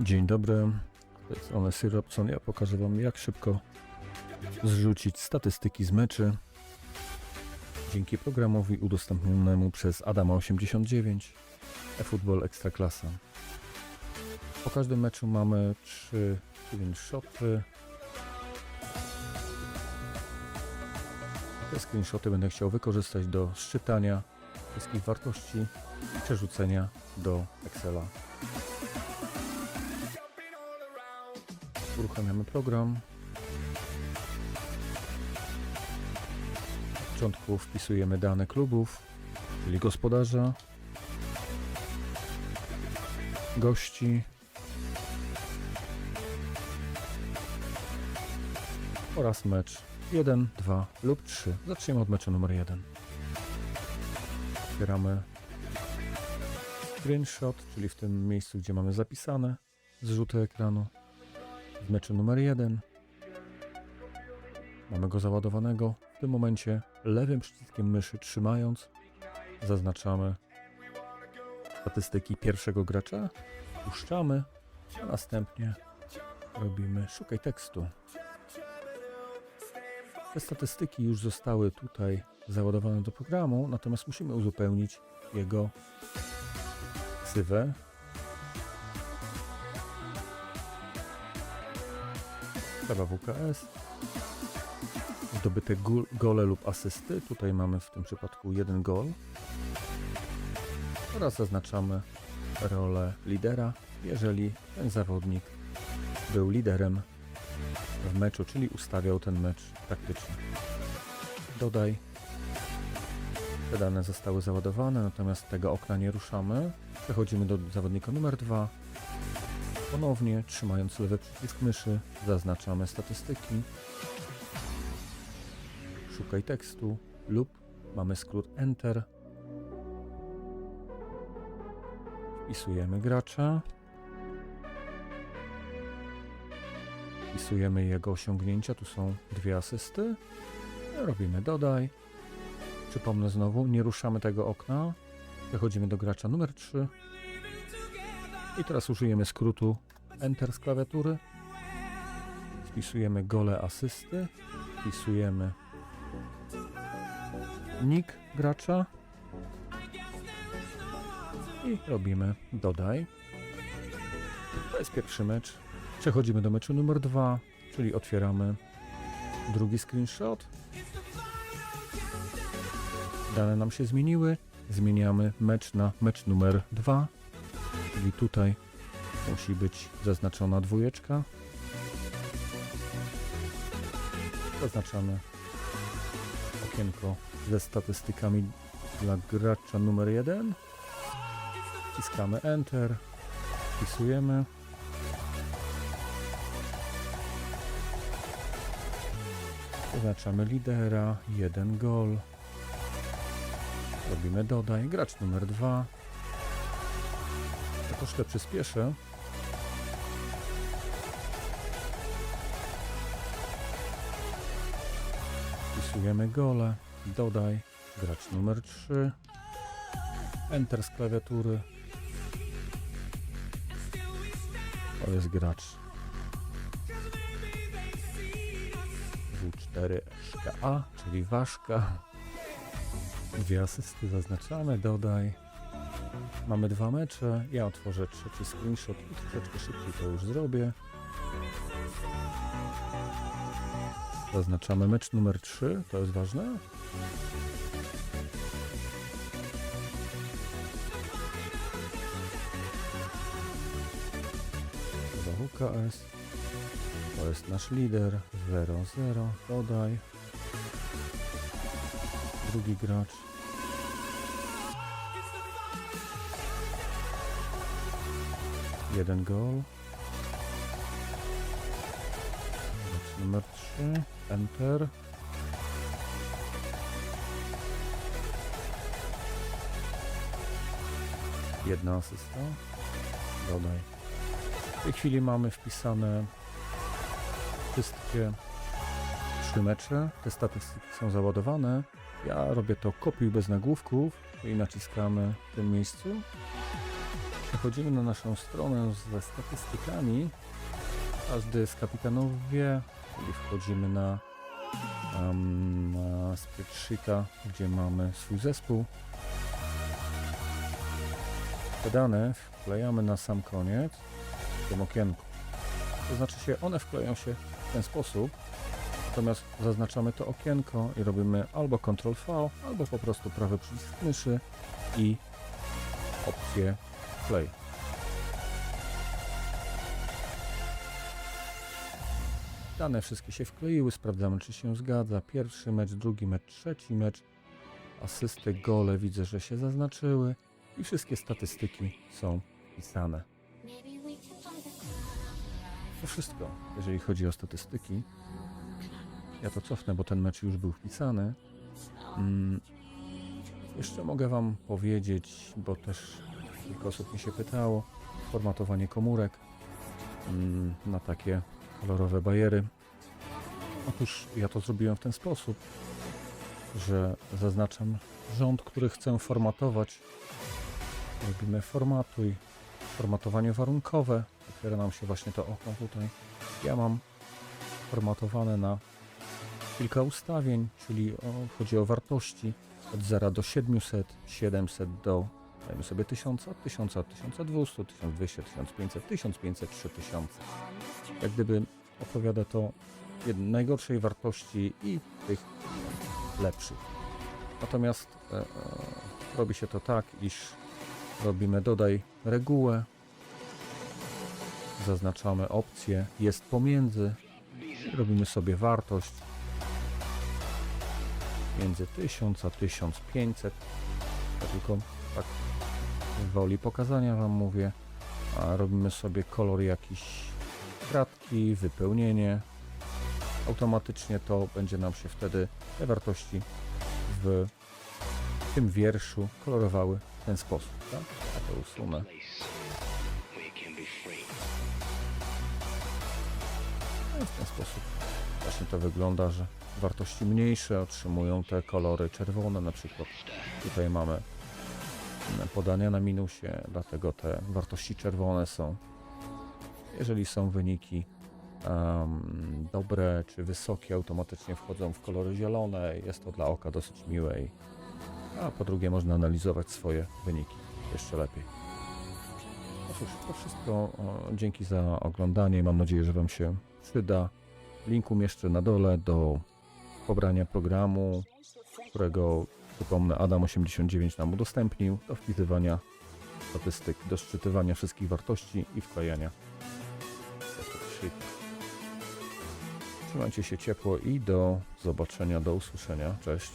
Dzień dobry, to jest Onesy Robson. Ja pokażę Wam, jak szybko zrzucić statystyki z meczy dzięki programowi udostępnionemu przez Adama89 eFootball Ekstraklasa. Po każdym meczu mamy 3 screenshoty. Te screenshoty będę chciał wykorzystać do szczytania wszystkich wartości i przerzucenia do Excela. Uruchamiamy program. Na początku wpisujemy dane klubów, czyli gospodarza, gości oraz mecz 1, 2 lub 3. Zaczniemy od meczu numer 1. Otwieramy screenshot, czyli w tym miejscu, gdzie mamy zapisane zrzuty ekranu w meczu numer 1. Mamy go załadowanego. W tym momencie lewym przyciskiem myszy trzymając zaznaczamy statystyki pierwszego gracza, puszczamy, a następnie robimy szukaj tekstu. Te statystyki już zostały tutaj załadowane do programu, natomiast musimy uzupełnić jego ksywę Prawa WKS. Zdobyte gole lub asysty. Tutaj mamy w tym przypadku jeden gol. Oraz zaznaczamy rolę lidera, jeżeli ten zawodnik był liderem w meczu, czyli ustawiał ten mecz taktycznie. Dodaj. Te dane zostały załadowane, natomiast tego okna nie ruszamy. Przechodzimy do zawodnika numer 2. Ponownie, trzymając lewy przycisk myszy, zaznaczamy statystyki. Szukaj tekstu lub mamy skrót Enter. Wpisujemy gracza. Wpisujemy jego osiągnięcia, tu są dwie asysty. Robimy dodaj. Przypomnę znowu, nie ruszamy tego okna. Przechodzimy do gracza numer 3. I teraz użyjemy skrótu Enter z klawiatury. Wpisujemy gole asysty. Wpisujemy nick gracza. I robimy dodaj. To jest pierwszy mecz. Przechodzimy do meczu numer dwa, czyli otwieramy drugi screenshot. Dane nam się zmieniły. Zmieniamy mecz na mecz numer dwa. Czyli tutaj musi być zaznaczona dwójeczka. Zaznaczamy okienko ze statystykami dla gracza numer 1. Wciskamy Enter. Wpisujemy. Zaznaczamy lidera, jeden gol. Robimy dodaj, gracz numer 2. Ja troszkę przyspieszę. Wpisujemy gole, dodaj, gracz numer 3. Enter z klawiatury. To jest gracz W4SKA, czyli ważka. Dwie asysty zaznaczamy, dodaj. Mamy dwa mecze. Ja otworzę trzeci screenshot i troszeczkę szybciej to już zrobię. Zaznaczamy mecz numer 3, to jest ważne. WKS. To jest nasz lider. 0-0. Dodaj. Drugi gracz. Jeden gol. Numer 3. Enter. Jedna asysta. Dodaj. W tej chwili mamy wpisane wszystkie trzy mecze. Te statystyki są załadowane. Ja robię to kopiuj bez nagłówków i naciskamy w tym miejscu. Przechodzimy na naszą stronę ze statystykami. Każdy z kapitanów wie, czyli wchodzimy na, um, na spreadsheeta, gdzie mamy swój zespół. Te dane wklejamy na sam koniec w tym okienku. To znaczy się, one wkleją się w ten sposób, natomiast zaznaczamy to okienko i robimy albo Ctrl V, albo po prostu prawy przycisk myszy i opcję play. Dane wszystkie się wkleiły, sprawdzamy czy się zgadza. Pierwszy mecz, drugi mecz, trzeci mecz. Asysty, gole widzę, że się zaznaczyły i wszystkie statystyki są pisane. To wszystko, jeżeli chodzi o statystyki. Ja to cofnę, bo ten mecz już był wpisany. Mm, jeszcze mogę Wam powiedzieć, bo też kilka osób mi się pytało, formatowanie komórek mm, na takie kolorowe bajery. Otóż ja to zrobiłem w ten sposób, że zaznaczam rząd, który chcę formatować. Robimy formatuj, formatowanie warunkowe. Otwiera nam się właśnie to okno tutaj. Ja mam formatowane na kilka ustawień, czyli o, chodzi o wartości od 0 do 700, 700 do dajmy sobie 1000, od 1000, od 1200, 1200, 1500, 1500, 3000. Jak gdyby odpowiada to najgorszej wartości i tych lepszych. Natomiast e, e, robi się to tak, iż robimy dodaj regułę, zaznaczamy opcję jest pomiędzy robimy sobie wartość między 1000 a 1500. Ja tylko tak woli pokazania Wam mówię. A robimy sobie kolor jakiś kratki, wypełnienie. Automatycznie to będzie nam się wtedy te wartości w tym wierszu kolorowały w ten sposób. Tak? Ja to usunę. No i w ten sposób właśnie to wygląda, że wartości mniejsze otrzymują te kolory czerwone na przykład. Tutaj mamy podania na minusie, dlatego te wartości czerwone są. Jeżeli są wyniki em, dobre czy wysokie, automatycznie wchodzą w kolory zielone. Jest to dla oka dosyć miłe. i- A po drugie można analizować swoje wyniki jeszcze lepiej. No cóż, to wszystko. Dzięki za oglądanie. Mam nadzieję, że Wam się przyda. Link umieszczę na dole do pobrania programu, którego przypomnę Adam89 nam udostępnił do wpisywania statystyk, do szczytywania wszystkich wartości i wklejania. Trzymajcie się ciepło i do zobaczenia, do usłyszenia. Cześć.